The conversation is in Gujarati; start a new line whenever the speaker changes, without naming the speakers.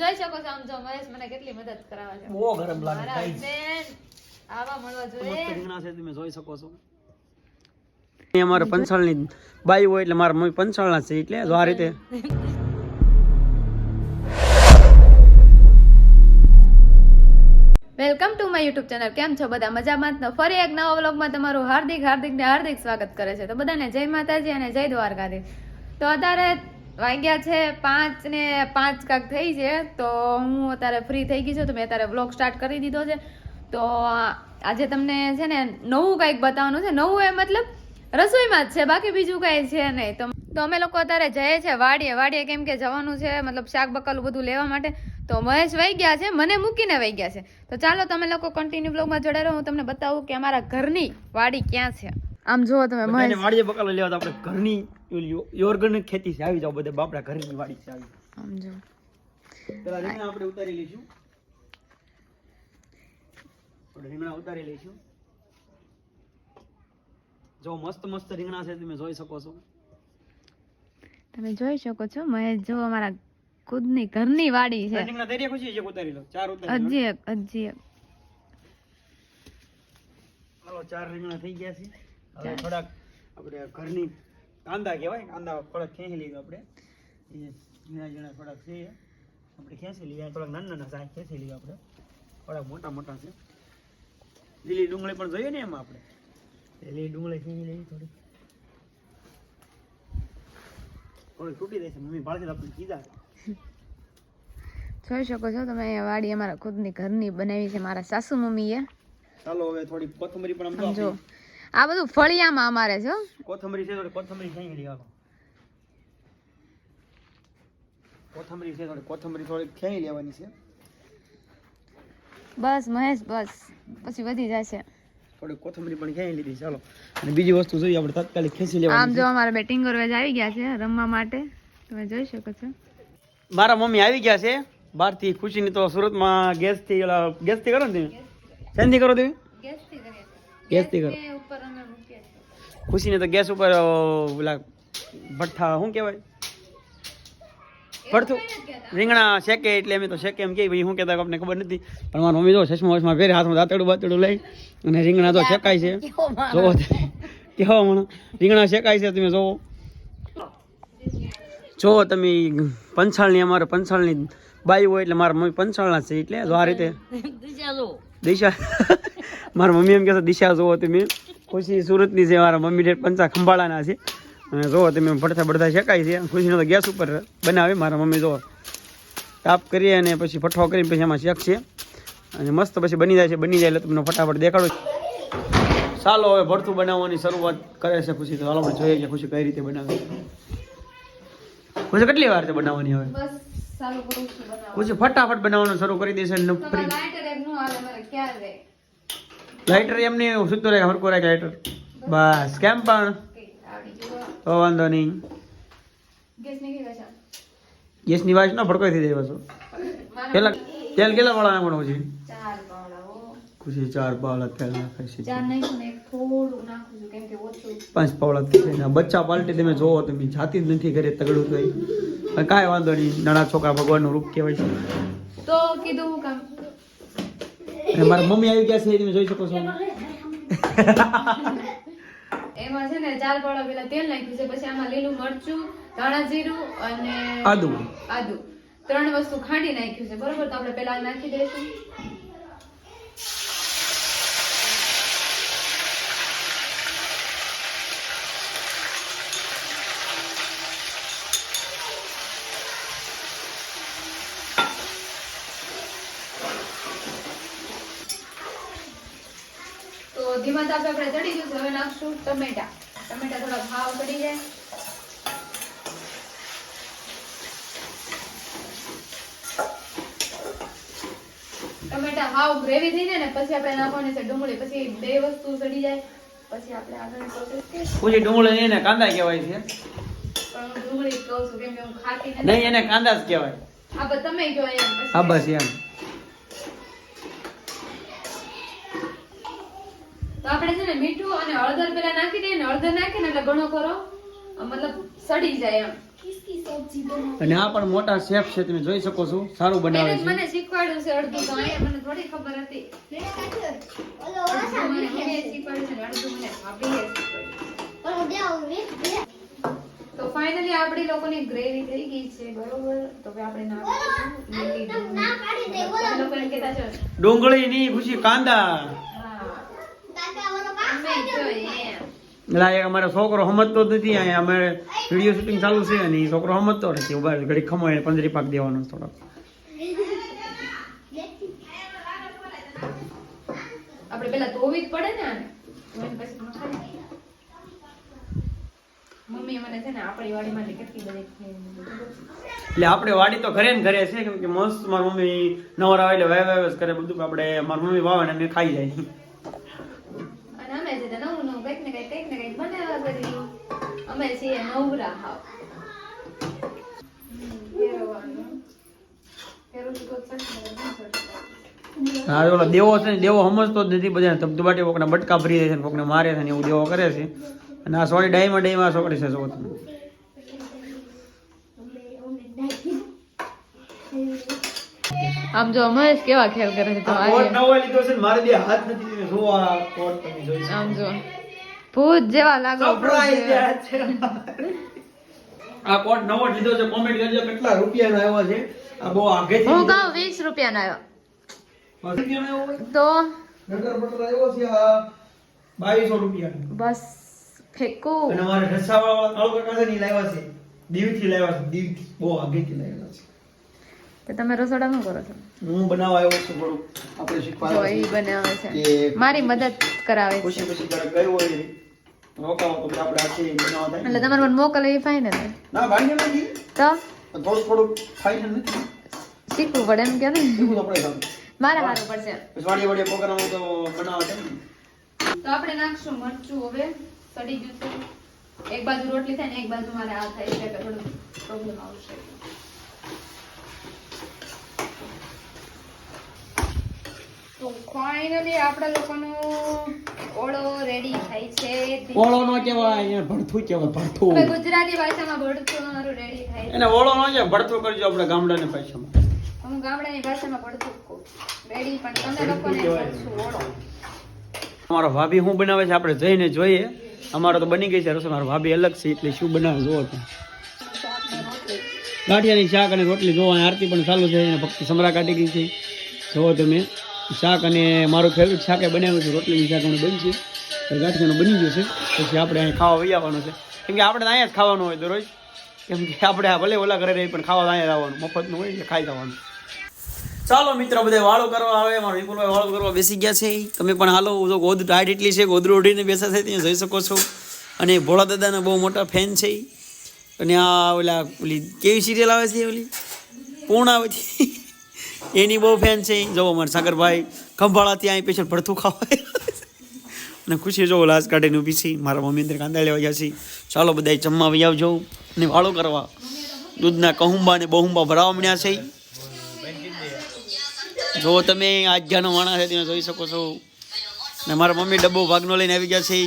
જોઈ શકો છો આમ જો મહેશ મને કેટલી મદદ કરાવે છે.
બહુ ગરમ લાગે
ગાઈસ. આવા મળવા જોઈએ.
રીંગણા છે તમે જોઈ શકો છો. એ અમારે પંચાળની બાઈ હોય એટલે મારા મમ્મી પંચાળના છે એટલે જો આ રીતે.
Welcome to my YouTube channel કેમ છો બધા? મજામાં જ ને? ફરી એક નવા વ્લોગમાં તમારું હાર્દિક હાર્દિક ને હાર્દિક સ્વાગત કરે છે. તો બધાને જય માતાજી અને જય દ્વારકાધીશ. તો અત્યારે વાગ્યા છે પાંચ ને પાંચ કાંક થઈ છે તો હું અત્યારે ફ્રી થઈ ગઈ છું તો મેં અત્યારે વ્લોગ સ્ટાર્ટ કરી દીધો છે. તો આજે તમને છે ને નવું કંઈક બતાવવાનું છે. નવું એ મતલબ રસોઈમાં જ છે બાકી બીજું કાંઈ છે નહીં. તો તો અમે લોકો અત્યારે જઈએ છીએ વાડીએ. વાડીએ કેમ કે જવાનું છે મતલબ શાક બકાલું બધું લેવા માટે. તો મહેશ વહી ગયા છે મને મૂકીને વહી ગયા છે. તો ચાલો તમે લોકો કન્ટિન્યુ બ્લોગમાં જોડાઈ રહો હું તમને બતાવું કે અમારા ઘરની વાડી ક્યાં છે. આમ જુઓ તમે મહેશ.
વાડીએ બકાલો લેવા તો આપણે ઘરની ઓર્ગેનિક ખેતી છે. આવી જાવ બધે. બાપડા ઘરની વાડી છે આવી.
સમજો.
પેલા રીંગણા આપણે ઉતારી લઈશું. રીંગણા ઉતારી લઈશું. જો મસ્ત મસ્ત રીંગણા છે તમે જોઈ શકો છો.
તમે જોઈ શકો છો મહેશ જો અમારા ખુદની ઘરની વાડી છે.
રીંગણા તૈયાર ખુશી છે ઉતારી લો. ચાર ઉતારી
હજી એક હજી એક.
ચાર રીંગણા થઈ ગયા છે. હવે થોડાક આપણે ઘરની કાંદા કહેવાય કાંદા થોડાક ખેંચી લીધો આપણે. ઝીણા ઝીણા થોડાક છે. આપણે ખેંચી લઈએ થોડાક નાના નાના સાહેબ ખેંચી લઈએ આપણે. થોડાક મોટા મોટા છે. લીલી ડુંગળી પણ જોઈએ ને એમાં આપણે. લીલી ડુંગળી ખેંચી લઈએ થોડી. થોડી તૂટી રહેશે છે મમ્મી ભાળતી આપણે કીધા.
જોઈ શકો છો તમે અહીંયા વાડી અમારા ખુદની ઘરની બનાવી છે મારા સાસુ મમ્મીએ.
ચાલો હવે થોડી કોથમરી પણ આમ
આમ જો. આ બધું ફળિયામાં અમારે છે હો.
કોથમરી છે તો કોથમરી લઈએ હાલો. કોથમરી છે થોડી કોથમરી થોડી ખેંચી લેવાની છે.
બસ મહેશ બસ. પછી વધી જશે.
થોડી કોથમરી પણ ખેંચી લીધી ચાલો અને બીજી વસ્તુ જોઈએ આપણે તાત્કાલિક ખેંચી
આમ
લેવાની
જો અમારા બેટિંગ કરવા આવી ગયા છે રમવા માટે. તમે જોઈ શકો છો.
મારા મમ્મી આવી ગયા છે બહારથી ખુશીની તો સુરતમાં ગેસથી ગેસથી કરો ને તમે? શેનથી કરો તમે? ગેસથી કરો. ખુશીને તો ગેસ ઉપર ઓલા ભઠ્ઠા શું કહેવાય? ભડથું રીંગણા શેકે એટલે અમે તો શેકે એમ કે ભાઈ શું કહેતા આપણને ખબર નથી. પણ મારા મમ્મી તો ચશ્મા વચમાં પહેરે હાથમાં દાંતડું બાતડું લઈ અને રીંગણા તો શેકાય છે. જોવો કેવો મને રીંગણા શેકાય છે તમે જોવો. જો તમે પંચાળની અમારે પંચાળની બાઈ હોય એટલે મારા મમ્મી પંચાળના છે એટલે જો આ રીતે. દિશા મારા મમ્મી એમ કહેશે દિશા જોવો તમે. ખુશી સુરતની છે મારા મમ્મી ડેડ પંચા ખંભાળાના છે. અને જોવો તમે ભડથા ભડથા શેકાય છે. ખુશીનો તો ગેસ ઉપર બનાવે મારા મમ્મી જો તાપ કરીએ અને પછી ફઠો કરીને પછી એમાં શેકશે. અને મસ્ત પછી બની જાય છે બની જાય એટલે તમને ફટાફટ દેખાડો ચાલો હવે ભરતું બનાવવાની શરૂઆત કરે છે ખુશી. તો ચાલો પણ જોઈએ કે ખુશી કઈ રીતે બનાવે. ખુશી કેટલી વાર છે બનાવવાની હવે. ખુશી ફટાફટ બનાવવાનું શરૂ કરી દેશે અને
તમારે
ફ્રી
લાઇટર
એમ નહીં સૂતો રહે હરકો રાખે લાઇટર બસ, કેમ પણ. તો વાંધો નહીં. ગેસની વાસ ના ભડકાઈ થઈ જાય પાછો. પેલા તેલ કેટલા વાળા નાખવાનું છે. ખુશી ચાર પાવડા તેલ છે. પાંચ પાવડા થઈ બચ્ચા પાલટી તમે જોવો તમે જાતી જ નથી ઘરે તગડું તો કાંઈ વાંધો નહીં. નાના છોકરા ભગવાનનું રૂપ કહેવાય છે.
તો કીધું કામ
અને મારા મમ્મી આવી ગયા છે તમે જોઈ શકો છો.
એમાં છે ને ચાર પાડા પેલા તેલ નાખ્યું છે પછી આમાં લીલું મરચું ધાણા જીરું અને
આદુ.
આદુ. ત્રણ વસ્તુ ખાંડી નાખ્યું છે બરોબર? તો આપણે પેલા નાખી દઈશું. તો ધીમા તાપે આપણે ચડી જશું હવે નાખશું ટમેટા. ટમેટા થોડા ભાવ ચડી જાય. ટમેટા હાવ ગ્રેવી થઈ જાય ને પછી આપણે નાખવાની છે ડુંગળી. પછી બે વસ્તુ ચડી જાય. પછી આપણે આગળ પ્રોસેસ
પછી ડુંગળી એને કાંદા કહેવાય છે.
પણ ડુંગળી કહું છું કેમ કે હું ખાતી નથી.
નહીં એને કાંદા જ કહેવાય.
આ બસ તમે કહો એમ.
હા બસ એમ.
તો આપણે છે ને મીઠું અને હળદર પેલા નાખી દઈએ ને હળદર નાખીને એટલે ઘણો કરો મતલબ સડી જાય એમ.
અને આ પણ મોટા શેફ છે તમે જોઈ શકો છો સારું બનાવે છે.
મને શીખવાડ્યું છે અડધું તો અહીંયા મને થોડી ખબર હતી. અડધું મને શીખવાડ્યું છે અડધું મને ભાભીએ શીખવાડ્યું. તો ફાઇનલી આપણી લોકોની ગ્રેવી થઈ ગઈ છે બરોબર? તો હવે આપણે ના લીલી ડુંગળી. બોલો. લોકો એમ કહેતા છો
ડુંગળી ની ખુશી કાંદા
હા અમે જોઈએ એમ.
એક અમારો છોકરો સમજતો નથી. અહીંયા અમે વીડિયો શૂટિંગ ચાલુ છે અને એ છોકરો સમજતો નથી. ઊભા ઘડી ખમો એને પંદરી પાક દેવાનો થોડોક.
આપણે પેલા ધોવી જ પડે ને આને. ધોઈને પછી નખાય. મમ્મી મને છે ને આપણી વાડીમાંથી કેટલી બધી
એટલે આપણે વાડી તો ઘરે ને ઘરે છે કેમ કે મસ્ત મારી મમ્મી નવરા એટલે વાય વાય કરે બધું. આપણે મારી મમ્મી વાવે ને ખાઈ જાય
અને અમે છે તે નવું નવું કંઈક ને કંઈક કંઈક ને કંઈક બનાવ્યા કરીએ અમે છીએ નવરા હાવ તો જ.
હા ઓલો દેવો છે ને દેવો સમજતો જ નથી બધાને. ધબધબાટી કોકને બટકા ભરી દે છે ને કોકને મારે છે ને એવું દેવો કરે છે. અને આ સોરી ડાઈમાં ડાઈમાં છોકરી છે જો તમે.
આમ જો મહેશ કેવા ખેલ કરે છે
આ કોટ નવો લીધો છે મારે બે હાથ નથી આ કોટ તમે જોઈ
આમ જો. ભૂત જેવા લાગો.
આ કોટ નવો લીધો છે કોમેન્ટ કરજો કેટલા રૂપિયાનો આવ્યો છે. આ બહુ આગેથી
હું કહું વીસ રૂપિયાનો આવ્યો.
આવ્યો
તો?
નગર પટલ આવ્યો છે આ બાવીસો રૂપિયાનો.
બસ ફેંકું.
અને મારે ઢસાવાળા કાળુ કાકા છે ને લાવ્યા છે. દીવથી લાવ્યા છે દીવથી. બહુ આગેથી લાવ્યા છે.
તો તમે રસોડા શું કરો છો?
હું બનાવવા આવ્યો છું થોડું આપણે શીખવા
બનાવે છે. મારી મદદ કરાવે છે.
ખુશી ખુશી કરે ગયું હોય રોકાવો તો આપણે આખી બનાવવા
એટલે તમારે મને મોકલવી ફાઇનલ
ના ભાઈ નથી
તો?
થોડું થોડું ખાઈ નથી.
શીખવું પડે એમ કે ને?
આપણે
મારે સારું પડશે.
પછી વાડીએ વાડીએ પ્રોગ્રામ તો બનાવવા છે
તો આપણે નાખશું મરચું હવે સડી ગયું છે. એક બાજુ રોટલી થાય ને એક બાજુ મારે આ થાય એટલે થોડું પ્રોબ્લેમ આવશે. તો ફાઇનલી આપણા લોકોનો ઓળો રેડી થાય છે.
ઓળો નો કહેવાય અહીંયા ભડથું કહેવાય
હવે
ભડથું
ગુજરાતી ભાષામાં ભડથું અમારું રેડી થાય
એને ઓળો નો કહેવાય ભડથું કરજો આપણે ગામડાની ભાષામાં.
હું ગામડાની ભાષામાં ભડથું કહું રેડી પણ તમે લોકોને ભડથું ઓળો?
અમારો ભાભી શું બનાવે છે? આપણે જઈને જોઈએ. અમારો તો બની ગઈ છે રસોઈ. મારો ભાભી અલગ છે એટલે શું બનાવે જોવો તો ગાંઠિયાની શાક અને રોટલી જોવા આરતી પણ ચાલુ છે. અને ભક્તિ સમરા કાઢી ગઈ છે. જોવો તમે. શાક અને મારું ફેવરિટ શાક એ બનાવ્યું છે. રોટલીની શાક અને બનશે તો ગાંઠિયાનું બની ગયું છે. પછી આપણે અહીં ખાવા વહી આવવાનું છે. કેમ કે આપણે અહીંયા જ ખાવાનું હોય દરરોજ. કેમ કે આપણે આ ભલે ઓલા ઘરે રહી પણ ખાવા અહીંયા આવવાનું. મફતનું હોય એટલે ખાઈ જવાનું ચાલો મિત્રો, બધે વાળો કરવા આવે. મારો વિપુલભાઈ વાળો કરવા બેસી ગયા છે. તમે પણ હાલો જો ગોદ ટાઈટ એટલી છે ગોદરું ઓઢીને બેસા છે, ત્યાં જઈ શકો છો. અને ભોળા દાદાના બહુ મોટા ફેન છે. અને આ ઓલા ઓલી કેવી સિરિયલ આવે છે ઓલી? પૂર્ણાવતી. એની બહુ ફેન છે. જોવો અમારે સાગરભાઈ, ખંભાળાથી અહીં પેશલ ભડથું ખાવાય. અને ખુશી જો લાશ કાઢીને ઊભી છે. મારા મમ્મી અંદર કાંદા લેવા ગયા છે. ચાલો બધા જમવા વહી આવજો. અને વાળો કરવા. દૂધના કહુંબા ને બહુંબા ભરાવા મળ્યા છે. જો તમે આજ્ઞાનો માણસ છે તમે જોઈ શકો છો. ને મારા મમ્મી ડબ્બો ભાગનો લઈને આવી ગયા છે.